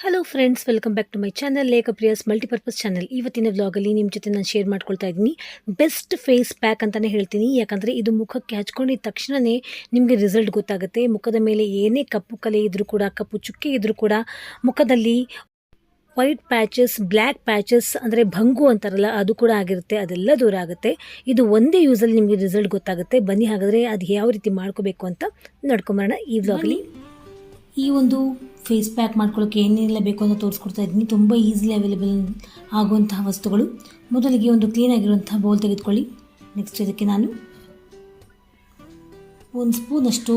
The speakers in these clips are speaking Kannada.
Hello friends welcome back to my channel Lekha Priya's multipurpose channel ಇವತ್ತಿನ ವ್ಲಾಗಲ್ಲಿ ನಿಮ್ಮ ಜೊತೆ ನಾನು ಶೇರ್ ಮಾಡ್ಕೊಳ್ತಾ ಇದ್ದೀನಿ. ಬೆಸ್ಟ್ ಫೇಸ್ ಪ್ಯಾಕ್ ಅಂತಲೇ ಹೇಳ್ತೀನಿ. ಯಾಕಂದರೆ ಇದು ಮುಖಕ್ಕೆ ಹಚ್ಕೊಂಡಿದ್ದ ತಕ್ಷಣವೇ ನಿಮಗೆ ರಿಸಲ್ಟ್ ಗೊತ್ತಾಗುತ್ತೆ. ಮುಖದ ಮೇಲೆ ಏನೇ ಕಪ್ಪು ಕಲೆ ಇದ್ದರೂ ಕೂಡ, ಕಪ್ಪು ಚುಕ್ಕೆ ಇದ್ದರೂ ಕೂಡ ಮುಖದಲ್ಲಿ ವೈಟ್ ಪ್ಯಾಚಸ್ ಬ್ಲ್ಯಾಕ್ ಪ್ಯಾಚಸ್ ಅಂದರೆ ಭಂಗು ಅಂತಾರಲ್ಲ, ಅದು ಕೂಡ ಆಗಿರುತ್ತೆ. ಅದೆಲ್ಲ ದೂರ ಆಗುತ್ತೆ. ಇದು ಒಂದೇ ಯೂಸಲ್ಲಿ ನಿಮಗೆ ರಿಸಲ್ಟ್ ಗೊತ್ತಾಗುತ್ತೆ. ಬನ್ನಿ ಹಾಗಾದರೆ ಅದು ಯಾವ ರೀತಿ ಮಾಡ್ಕೋಬೇಕು ಅಂತ ನೋಡ್ಕೊಂಬರೋಣ ಈ ವ್ಲಾಗಲ್ಲಿ ಈ ಒಂದು ಫೇಸ್ ಪ್ಯಾಕ್ ಮಾಡ್ಕೊಳ್ಳೋಕ್ಕೆ ಏನೇನೆಲ್ಲ ಬೇಕು ಅಂತ ತೋರಿಸ್ಕೊಡ್ತಾ ಇದ್ದೀನಿ. ತುಂಬ ಈಸಿಲಿ ಅವೈಲೇಬಲ್ ಆಗುವಂತಹ ವಸ್ತುಗಳು. ಮೊದಲಿಗೆ ಒಂದು ಕ್ಲೀನಾಗಿರುವಂತಹ ಬೌಲ್ ತೆಗೆದುಕೊಳ್ಳಿ. ನೆಕ್ಸ್ಟ್ ಇದಕ್ಕೆ ನಾನು ಒಂದು ಸ್ಪೂನಷ್ಟು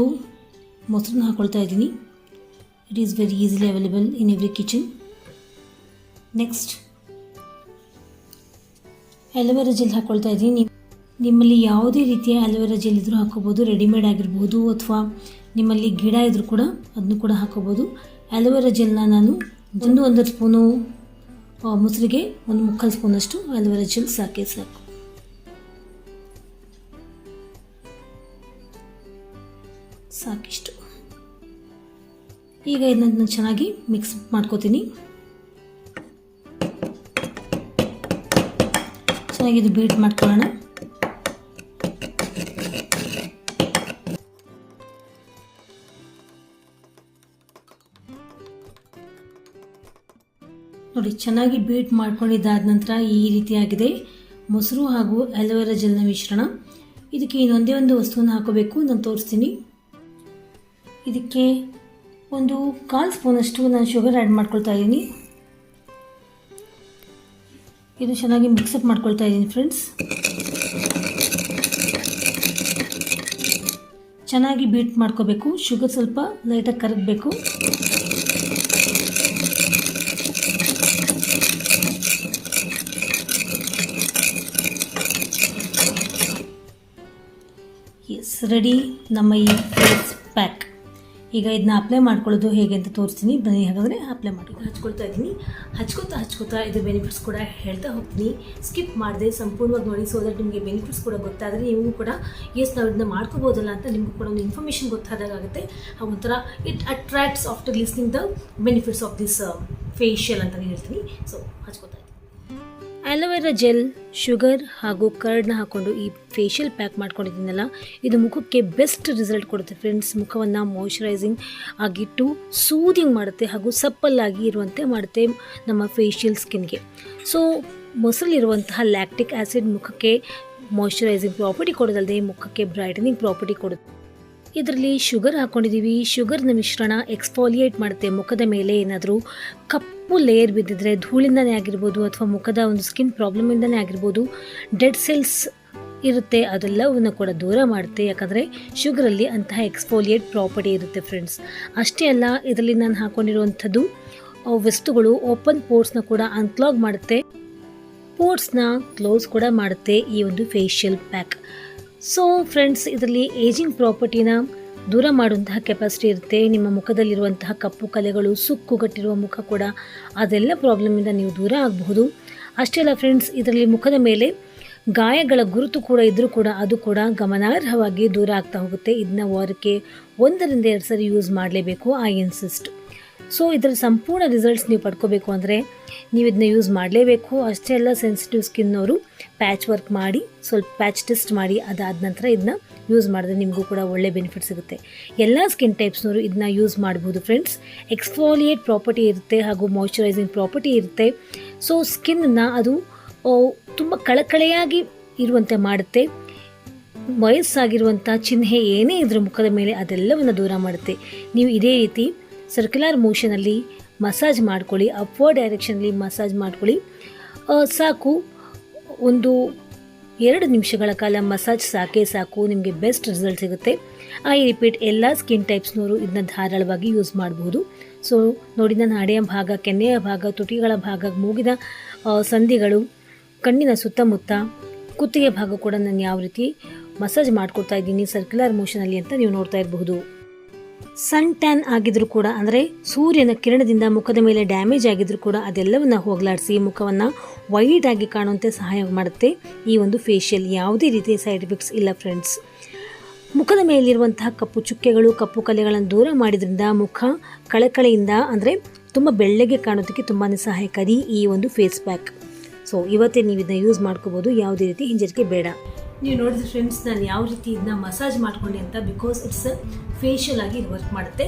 ಮೊಸರನ್ನ ಹಾಕ್ಕೊಳ್ತಾ ಇದ್ದೀನಿ. It is very easily available in every kitchen next aloe vera gel ಹಾಕ್ಕೊಳ್ತಾ ಇದ್ದೀನಿ. ನಿಮ್ಮಲ್ಲಿ ಯಾವುದೇ ರೀತಿಯ ಅಲೋವೆರಾ ಜೆಲ್ ಇದ್ದರೂ ಹಾಕೋಬೋದು ರೆಡಿಮೇಡ್ ಆಗಿರ್ಬೋದು ಅಥವಾ ನಿಮ್ಮಲ್ಲಿ ಗಿಡ ಇದ್ದರೂ ಕೂಡ ಅದನ್ನು ಕೂಡ ಹಾಕೋಬೋದು. ಅಲೋವೆರಾ ಜೆಲ್ನ ನಾನು ಒಂದು ಒಂದು ಸ್ಪೂನು ಮೊಸರಿಗೆ ಒಂದು ಮುಕ್ಕಾಲು ಸ್ಪೂನಷ್ಟು ಅಲೋವೆರಾ ಜೆಲ್ ಸಾಕೆ, ಸಾಕು. ಸಾಕಿಷ್ಟು. ಈಗ ಇದನ್ನ ನಾನು ಚೆನ್ನಾಗಿ ಮಿಕ್ಸ್ ಮಾಡ್ಕೋತೀನಿ. ಚೆನ್ನಾಗಿ ಇದು ಬೀಟ್ ಮಾಡ್ಕೊಳ್ಳೋಣ. ನೋಡಿ, ಚೆನ್ನಾಗಿ ಬೀಟ್ ಮಾಡ್ಕೊಂಡಿದ್ದಾದ ನಂತರ ಈ ರೀತಿಯಾಗಿದೆ. ಮೊಸರು ಹಾಗೂ ಅಲೋವೆರಾ ಜೆಲ್ನ ಮಿಶ್ರಣ. ಇದಕ್ಕೆ ಇನ್ನೊಂದೇ ಒಂದು ವಸ್ತುವನ್ನು ಹಾಕೋಬೇಕು, ನಾನು ತೋರಿಸ್ತೀನಿ. ಇದಕ್ಕೆ ಒಂದು ಕಾಲು ಸ್ಪೂನಷ್ಟು ನಾನು ಶುಗರ್ ಆ್ಯಡ್ ಮಾಡ್ಕೊಳ್ತಾ ಇದ್ದೀನಿ ಇದು ಚೆನ್ನಾಗಿ ಮಿಕ್ಸಪ್ ಮಾಡ್ಕೊಳ್ತಾ ಇದ್ದೀನಿ ಫ್ರೆಂಡ್ಸ್ ಚೆನ್ನಾಗಿ ಬೀಟ್ ಮಾಡ್ಕೋಬೇಕು ಶುಗರ್ ಸ್ವಲ್ಪ ಲೈಟಾಗಿ ಕರಗಬೇಕು. ಎಸ್ ರೆಡಿ ನಮ್ಮ ಈ ಫೇಸ್ ಪ್ಯಾಕ್ ಈಗ ಇದನ್ನ ಅಪ್ಲೈ ಮಾಡ್ಕೊಳ್ಳೋದು ಹೇಗೆ ಅಂತ ತೋರಿಸ್ತೀನಿ. ಬನ್ನಿ, ಹಾಗಾದರೆ ಅಪ್ಲೈ ಮಾಡಿ. ಹಚ್ಕೊಳ್ತಾ ಇದ್ದೀನಿ. ಹಚ್ಕೋತಾ ಹಚ್ಕೋತಾ ಇದು ಬೆನಿಫಿಟ್ಸ್ ಕೂಡ ಹೇಳ್ತಾ ಹೋಗ್ತೀನಿ. ಸ್ಕಿಪ್ ಮಾಡದೆ, ಸಂಪೂರ್ಣವಾಗಿ ನೋಡಿ. ಸೊ ದಟ್ ನಿಮಗೆ ಬೆನಿಫಿಟ್ಸ್ ಕೂಡ ಗೊತ್ತಾದರೆ ನೀವು ಕೂಡ ಎಸ್ ನಾವು ಇದನ್ನ ಮಾಡ್ಕೋಬೋದಲ್ಲ ಅಂತ ನಿಮಗೂ ಕೂಡ ಒಂದು ಇನ್ಫಾರ್ಮೇಷನ್ ಗೊತ್ತಾದಾಗುತ್ತೆ ಒಂಥರ it attracts after listening the benefits of this facial ಅಂತಲೇ ಹೇಳ್ತೀನಿ. ಸೊ ಹಚ್ಕೋತಾ ಇದ್ದೀನಿ. ಅಲೋವೆರಾ ಜೆಲ್, ಶುಗರ್ ಹಾಗೂ ಕರ್ಡ್ನ ಹಾಕ್ಕೊಂಡು ಈ ಫೇಶಿಯಲ್ ಪ್ಯಾಕ್ ಮಾಡ್ಕೊಂಡಿದ್ದೀನಲ್ಲ, ಇದು ಮುಖಕ್ಕೆ ಬೆಸ್ಟ್ ರಿಸಲ್ಟ್ ಕೊಡುತ್ತೆ ಫ್ರೆಂಡ್ಸ್. ಮುಖವನ್ನು ಮಾಯ್ಶ್ಚರೈಸಿಂಗ್ ಆಗಿಟ್ಟು ಸೂದಿಂಗ್ ಮಾಡುತ್ತೆ ಹಾಗೂ ಸಪ್ಪಲ್ಲಾಗಿ ಇರುವಂತೆ ಮಾಡುತ್ತೆ ನಮ್ಮ ಫೇಶಿಯಲ್ ಸ್ಕಿನ್ಗೆ ಸೊ ಮೊಸಲಿರುವಂತಹ ಲ್ಯಾಕ್ಟಿಕ್ ಆ್ಯಸಿಡ್ ಮುಖಕ್ಕೆ ಮಾಯ್ಶ್ಚರೈಸಿಂಗ್ ಪ್ರಾಪರ್ಟಿ ಕೊಡೋದಲ್ಲದೆ ಮುಖಕ್ಕೆ ಬ್ರೈಟನಿಂಗ್ ಪ್ರಾಪರ್ಟಿ ಕೊಡುತ್ತೆ. ಇದರಲ್ಲಿ ಶುಗರ್ ಹಾಕ್ಕೊಂಡಿದ್ದೀವಿ ಶುಗರ್ನ ಮಿಶ್ರಣ ಎಕ್ಸ್ಫಾಲಿಯೇಟ್ ಮಾಡುತ್ತೆ ಮುಖದ ಮೇಲೆ ಏನಾದರೂ ಕಪ್ಪು ಲೇಯರ್ ಬಿದ್ದಿದ್ರೆ ಧೂಳಿಂದನೇ ಆಗಿರ್ಬೋದು ಅಥವಾ ಮುಖದ ಒಂದು ಸ್ಕಿನ್ ಪ್ರಾಬ್ಲಮಿಂದನೇ ಆಗಿರ್ಬೋದು ಡೆಡ್ ಸೆಲ್ಸ್ ಇರುತ್ತೆ. ಅದೆಲ್ಲವನ್ನು ಕೂಡ ದೂರ ಮಾಡುತ್ತೆ. ಯಾಕಂದರೆ ಶುಗರಲ್ಲಿ ಅಂತಹ ಎಕ್ಸ್ಫೋಲಿಯೇಟ್ ಪ್ರಾಪರ್ಟಿ ಇರುತ್ತೆ ಫ್ರೆಂಡ್ಸ್ ಅಷ್ಟೇ ಅಲ್ಲ, ಇದರಲ್ಲಿ ನಾನು ಹಾಕ್ಕೊಂಡಿರುವಂಥದ್ದು ವಸ್ತುಗಳು ಓಪನ್ ಪೋರ್ಟ್ಸ್ನ ಕೂಡ ಅನ್ಕ್ಲಾಗ್ ಮಾಡುತ್ತೆ. ಪೋರ್ಟ್ಸ್ನ ಕ್ಲೋಸ್ ಕೂಡ ಮಾಡುತ್ತೆ ಈ ಒಂದು ಫೇಶಿಯಲ್ ಪ್ಯಾಕ್ ಸೊ ಫ್ರೆಂಡ್ಸ್ ಇದರಲ್ಲಿ ಏಜಿಂಗ್ ಪ್ರಾಪರ್ಟಿನ ದೂರ ಮಾಡುವಂತಹ ಕೆಪಾಸಿಟಿ ಇರುತ್ತೆ, ನಿಮ್ಮ ಮುಖದಲ್ಲಿರುವಂತಹ ಕಪ್ಪು ಕಲೆಗಳು ಸುಕ್ಕುಗಟ್ಟಿರುವ ಮುಖ ಕೂಡ ಅದೆಲ್ಲ ಪ್ರಾಬ್ಲಮಿಂದ ನೀವು ದೂರ ಆಗಬಹುದು. ಅಷ್ಟೇ ಅಲ್ಲ ಫ್ರೆಂಡ್ಸ್ ಇದರಲ್ಲಿ ಮುಖದ ಮೇಲೆ ಗಾಯಗಳ ಗುರುತು ಕೂಡ ಇದ್ದರೂ ಕೂಡ ಅದು ಕೂಡ ಗಮನಾರ್ಹವಾಗಿ ದೂರ ಆಗ್ತಾ ಹೋಗುತ್ತೆ. ಇದನ್ನ ವಾರಕ್ಕೆ ಒಂದರಿಂದ ಎರಡು ಸರಿ ಯೂಸ್ ಮಾಡಲೇಬೇಕು ಐ ಇನ್ಸಿಸ್ಟ್ ಸೊ ಇದರ ಸಂಪೂರ್ಣ ರಿಸಲ್ಟ್ಸ್ ನೀವು ಪಡ್ಕೋಬೇಕು ಅಂದರೆ ನೀವು ಇದನ್ನ ಯೂಸ್ ಮಾಡಲೇಬೇಕು. ಅಷ್ಟೇ ಅಲ್ಲ ಸೆನ್ಸಿಟಿವ್ ಸ್ಕಿನ್ನವರು ಪ್ಯಾಚ್ ವರ್ಕ್ ಮಾಡಿ, ಸ್ವಲ್ಪ ಪ್ಯಾಚ್ ಟೆಸ್ಟ್ ಮಾಡಿ, ಅದಾದ ನಂತರ ಇದನ್ನ ಯೂಸ್ ಮಾಡಿದ್ರೆ ನಿಮಗೂ ಕೂಡ ಒಳ್ಳೆ ಬೆನಿಫಿಟ್ ಸಿಗುತ್ತೆ. ಎಲ್ಲ ಸ್ಕಿನ್ ಟೈಪ್ಸ್ನವರು ಇದನ್ನ ಯೂಸ್ ಮಾಡ್ಬೋದು ಫ್ರೆಂಡ್ಸ್ ಎಕ್ಸ್ಫೋಲಿಯೇಟ್ ಪ್ರಾಪರ್ಟಿ ಇರುತ್ತೆ ಹಾಗೂ ಮಾಯ್ಚರೈಸಿಂಗ್ ಪ್ರಾಪರ್ಟಿ ಇರುತ್ತೆ. ಸೊ ಸ್ಕಿನ್ನ ಅದು ತುಂಬ ಕಳಕಳೆಯಾಗಿ ಇರುವಂತೆ ಮಾಡುತ್ತೆ. ವಯಸ್ಸಾಗಿರುವಂಥ ಚಿಹ್ನೆ ಏನೇ ಇದ್ರ ಮುಖದ ಮೇಲೆ ಅದೆಲ್ಲವನ್ನು ದೂರ ಮಾಡುತ್ತೆ. ನೀವು ಇದೇ ರೀತಿ ಸರ್ಕ್ಯುಲರ್ ಮೋಷನಲ್ಲಿ ಮಸಾಜ್ ಮಾಡ್ಕೊಳ್ಳಿ ಅಪ್ವರ್ಡ್ ಡೈರೆಕ್ಷನಲ್ಲಿ ಮಸಾಜ್ ಮಾಡ್ಕೊಳ್ಳಿ. ಸಾಕು, ಒಂದು ಎರಡು ನಿಮಿಷಗಳ ಕಾಲ ಮಸಾಜ್ ಸಾಕೇ ಸಾಕು, ನಿಮಗೆ ಬೆಸ್ಟ್ ರಿಸಲ್ಟ್ ಸಿಗುತ್ತೆ. ಐ ರಿಪೀಟ್ ಎಲ್ಲ ಸ್ಕಿನ್ ಟೈಪ್ಸ್ನವರು ಇದನ್ನ ಧಾರಾಳವಾಗಿ ಯೂಸ್ ಮಾಡಬಹುದು ಸೊ ನೋಡಿ, ನನ್ನ ಹಣೆಯ ಭಾಗ, ಕೆನ್ನೆಯ ಭಾಗ, ತುಟಿಗಳ ಭಾಗ, ಮೂಗಿನ ಸಂಧಿಗಳು, ಕಣ್ಣಿನ ಸುತ್ತಮುತ್ತ, ಕುತ್ತಿಗೆ ಭಾಗ ಕೂಡ ನಾನು ಯಾವ ರೀತಿ ಮಸಾಜ್ ಮಾಡ್ಕೊಡ್ತಾ ಇದ್ದೀನಿ ಸರ್ಕ್ಯುಲರ್ ಮೋಷನಲ್ಲಿ ಅಂತ ನೀವು ನೋಡ್ತಾ ಇರಬಹುದು. ಸನ್ ಟ್ಯಾನ್ ಆಗಿದ್ರು ಕೂಡ, ಅಂದರೆ ಸೂರ್ಯನ ಕಿರಣದಿಂದ ಮುಖದ ಮೇಲೆ ಡ್ಯಾಮೇಜ್ ಆಗಿದ್ರು ಕೂಡ ಅದೆಲ್ಲವನ್ನು ಹೋಗಲಾಡಿಸಿ ಮುಖವನ್ನು ವೈಟ್ ಆಗಿ ಕಾಣುವಂತೆ ಸಹಾಯ ಮಾಡುತ್ತೆ ಈ ಒಂದು ಫೇಶಿಯಲ್ ಯಾವುದೇ ರೀತಿಯ ಸೈಡ್ ಎಫೆಕ್ಟ್ಸ್ ಇಲ್ಲ ಫ್ರೆಂಡ್ಸ್ ಮುಖದ ಮೇಲಿರುವಂತಹ ಕಪ್ಪು ಚುಕ್ಕೆಗಳು, ಕಪ್ಪು ಕಲೆಗಳನ್ನು ದೂರ ಮಾಡಿದ್ರಿಂದ ಮುಖ ಕಳಕಳೆಯಿಂದ, ಅಂದರೆ ತುಂಬ ಬೆಳ್ಳಗೆ ಕಾಣೋದಕ್ಕೆ ತುಂಬಾ ಸಹಾಯಕಾರಿ ಈ ಒಂದು ಫೇಸ್ ಪ್ಯಾಕ್ ಸೊ ಇವತ್ತೇ ನೀವು ಇದನ್ನ ಯೂಸ್ ಮಾಡ್ಕೋಬೋದು. ಯಾವುದೇ ರೀತಿ ಹಿಂಜರಿಕೆ ಬೇಡ. ನೀವು ನೋಡಿದ್ರೆ ಫ್ರೆಂಡ್ಸ್ ನಾನು ಯಾವ ರೀತಿ ಇದನ್ನ ಮಸಾಜ್ ಮಾಡ್ಕೊಂಡೆ ಅಂತ ಬಿಕಾಸ್ ಇಟ್ಸ್ ಫೇಶಿಯಲ್ ಆಗಿ ಇದು ವರ್ಕ್ ಮಾಡುತ್ತೆ.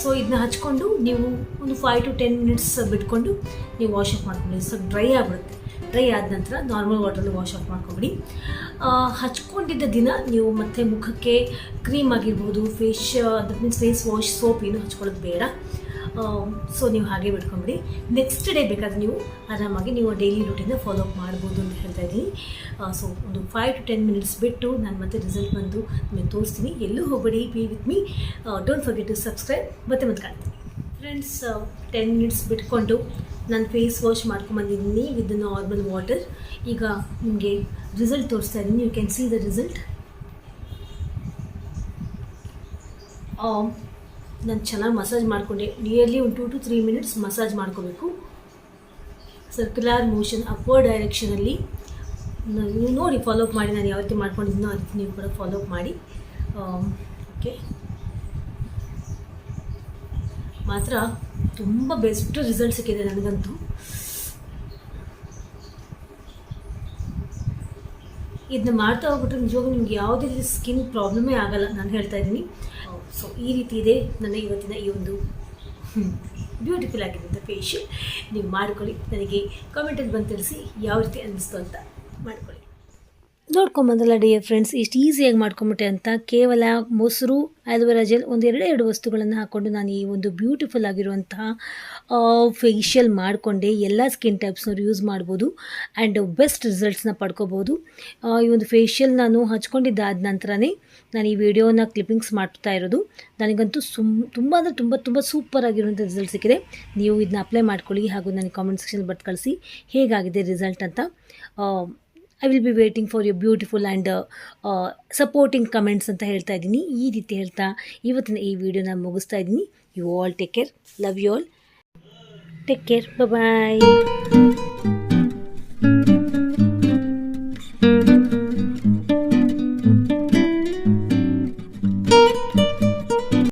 ಸೊ ಇದನ್ನ ಹಚ್ಕೊಂಡು ನೀವು ಒಂದು ಫೈವ್ ಟು ಟೆನ್ ಮಿನಿಟ್ಸ್ ಬಿಟ್ಕೊಂಡು ನೀವು ವಾಶ್ ಅಪ್ ಮಾಡ್ಕೊಳ್ಳಿ. ಸ್ವಲ್ಪ ಡ್ರೈ ಆಗಿಬಿಡುತ್ತೆ. ಡ್ರೈ ಆದ ನಂತರ ನಾರ್ಮಲ್ ವಾಟ್ರಲ್ಲಿ ವಾಶ್ ಅಪ್ ಮಾಡ್ಕೊಬಿಡಿ. ಹಚ್ಕೊಂಡಿದ್ದ ದಿನ ನೀವು ಮತ್ತೆ ಮುಖಕ್ಕೆ ಕ್ರೀಮ್ ಆಗಿರ್ಬೋದು face that means face wash soap ಏನು ಹಚ್ಕೊಳ್ಳೋದು ಬೇಡ. ಸೊ ನೀವು ಹಾಗೆ ಬಿಟ್ಕೊಂಬಿಡಿ. ನೆಕ್ಸ್ಟ್ ಡೇ ಬೇಕಾದ್ರೆ ನೀವು ಆರಾಮಾಗಿ ನೀವು ಡೈಲಿ ರೂಟೀನ ಫಾಲೋ ಅಪ್ ಮಾಡ್ಬೋದು ಅಂತ ಹೇಳ್ತಾ ಇದ್ದೀನಿ. ಸೊ ಒಂದು ಫೈವ್ ಟು ಟೆನ್ ಮಿನಿಟ್ಸ್ ಬಿಟ್ಟು ನಾನು ಮತ್ತೆ ರಿಸಲ್ಟ್ ಬಂದು ನಿಮಗೆ ತೋರಿಸ್ತೀನಿ. ಎಲ್ಲೂ ಹೋಗಬೇಡಿ. Be with me don't forget to subscribe ಮತ್ತೆ ಮತ್ತೆ ಕಾಣ್ತೀನಿ. ಫ್ರೆಂಡ್ಸ್ ಟೆನ್ ಮಿನಿಟ್ಸ್ ಬಿಟ್ಕೊಂಡು ನಾನು ಫೇಸ್ ವಾಶ್ ಮಾಡ್ಕೊಂಬಂದಿದ್ದೀನಿ ವಿತ್ ನಾರ್ಮಲ್ ವಾಟರ್ ಈಗ ನಿಮಗೆ ರಿಸಲ್ಟ್ ತೋರಿಸ್ತಾ ಇದ್ದೀನಿ. You can see the result ನಾನು ಚೆನ್ನಾಗಿ ಮಸಾಜ್ ಮಾಡಿಕೊಂಡೆ. ನಿಯರ್ಲಿ ಒಂದು two two three minutes massage ಮಾಡ್ಕೋಬೇಕು. ಸರ್ಕ್ಯುಲರ್ ಮೋಷನ್ ಅಪ್ವರ್ಡ್ ಡೈರೆಕ್ಷನಲ್ಲಿ ನೀವು ನೋಡಿ ಫಾಲೋ ಅಪ್ ಮಾಡಿ. ನಾನು ಯಾವ ರೀತಿ ಮಾಡ್ಕೊಂಡಿದ್ದೀನೋ ಅದಕ್ಕೆ ನೀವು ಕೂಡ ಫಾಲೋ ಅಪ್ ಮಾಡಿ. ಓಕೆ ಮಾತ್ರ ತುಂಬ ಬೆಸ್ಟ್ ರಿಸಲ್ಟ್ ಸಿಕ್ಕಿದೆ ನನಗಂತೂ. ಇದನ್ನ ಮಾಡ್ತಾ ಹೋಗ್ಬಿಟ್ರೆ ನಿಜವಾಗ್ಲೂ ನಿಮ್ಗೆ ಯಾವುದೇ ರೀತಿ ಸ್ಕಿನ್ ಪ್ರಾಬ್ಲಮೇ ಆಗಲ್ಲ. ನಾನು ಹೇಳ್ತಾ ಇದ್ದೀನಿ. ಸೊ ಈ ರೀತಿ ಇದೆ ನನ್ನ ಇವತ್ತಿನ ಈ ಒಂದು ಬ್ಯೂಟಿಫುಲ್ ಆಗಿರುವಂಥ ಫೇಶಿಯಲ್ ನೀವು ಮಾಡ್ಕೊಳ್ಳಿ. ನನಗೆ ಕಾಮೆಂಟಲ್ಲಿ ಬಂದು ತಿಳಿಸಿ ಯಾವ ರೀತಿ ಅನ್ನಿಸ್ತು ಅಂತ ಮಾಡ್ಕೊಳ್ಳಿ. ನೋಡ್ಕೊಂಬಂದಲ್ಲ ಡಿಯರ್ ಫ್ರೆಂಡ್ಸ್ ಇಷ್ಟು ಈಸಿಯಾಗಿ ಮಾಡ್ಕೊಂಬಿಟ್ಟೆ ಅಂತ ಕೇವಲ ಮೊಸರು ಆಲೋವೆರಾ ಜೆಲ್ ಒಂದು ಎರಡೇ ಎರಡು ವಸ್ತುಗಳನ್ನು ಹಾಕ್ಕೊಂಡು ನಾನು ಈ ಒಂದು ಬ್ಯೂಟಿಫುಲ್ ಆಗಿರುವಂತಹ ಫೇಶಿಯಲ್ ಮಾಡಿಕೊಂಡೆ. ಎಲ್ಲ ಸ್ಕಿನ್ ಟೈಪ್ಸ್ನವ್ರು ಯೂಸ್ ಮಾಡ್ಬೋದು ಆ್ಯಂಡ್ ಬೆಸ್ಟ್ ರಿಸಲ್ಟ್ಸ್ನ ಪಡ್ಕೋಬೋದು. ಈ ಒಂದು ಫೇಶಿಯಲ್ ನಾನು ಹಚ್ಕೊಂಡಿದ್ದಾದ ನಂತರನೇ ನಾನು ಈ ವಿಡಿಯೋನ ಕ್ಲಿಪ್ಪಿಂಗ್ಸ್ ಮಾಡ್ತಾ ಇರೋದು. ನನಗಂತೂ ಸುಮ್, ತುಂಬ ಅಂದರೆ ತುಂಬ ತುಂಬ ಸೂಪರ್ ಆಗಿರುವಂಥ ರಿಸಲ್ಟ್ ಸಿಕ್ಕಿದೆ. ನೀವು ಇದನ್ನ ಅಪ್ಲೈ ಮಾಡ್ಕೊಳ್ಳಿ ಹಾಗೂ ನನಗೆ ಕಾಮೆಂಟ್ ಸೆಕ್ಷನ್ ಬಟ್ ಕಳಿಸಿ ಹೇಗಾಗಿದೆ ರಿಸಲ್ಟ್ ಅಂತ. I will be waiting for your beautiful and supporting comments ಅಂತ ಹೇಳ್ತಾ ಇದ್ದೀನಿ. ಈ ರೀತಿ ಹೇಳ್ತಾ ಇವತ್ತಿನ ಈ ವಿಡಿಯೋನ ಮುಗಿಸ್ತಾ ಇದ್ದೀನಿ. You all take care love you all take care bye